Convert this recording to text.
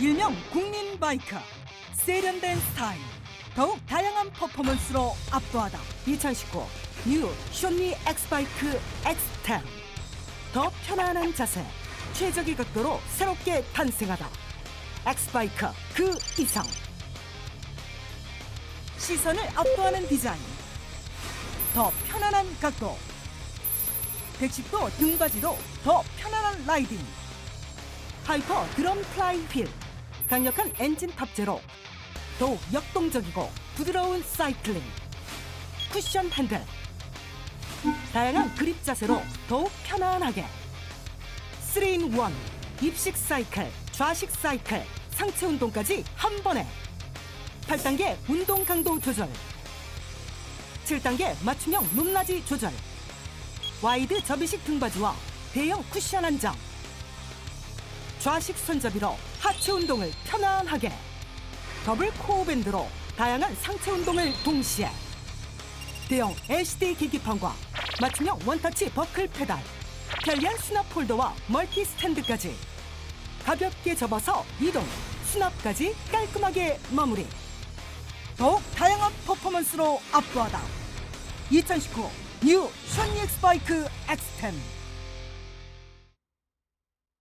일명 국민 바이크. 세련된 스타일. 더욱 다양한 퍼포먼스로 압도하다. 2019 뉴 쇼니 엑스바이크 X10 더 편안한 자세. 최적의 각도로 새롭게 탄생하다. 엑스바이크 그 이상. 시선을 압도하는 디자인. 더 편안한 각도. 110도 등받이로 더 편안한 라이딩. 하이퍼 드럼 플라이 휠 강력한 엔진 탑재로 더욱 역동적이고 부드러운 사이클링 쿠션 핸들 다양한 그립 자세로 더욱 편안하게 3인 1 입식 사이클 좌식 사이클 상체 운동까지 한 번에 8단계 운동 강도 조절 7단계 맞춤형 높낮이 조절 와이드 접이식 등받이와 대형 쿠션 안장 좌식 손잡이로 하체 운동을 편안하게. 더블 코어 밴드로 다양한 상체 운동을 동시에. 대형 LCD 계기판과 맞춤형 원터치 버클 페달 편리한 수납 폴더와 멀티 스탠드까지 가볍게 접어서 이동 수납까지 깔끔하게 마무리. 더욱 다양한 퍼포먼스로 압도하다. 2019뉴 쇼니 엑스바이크 X10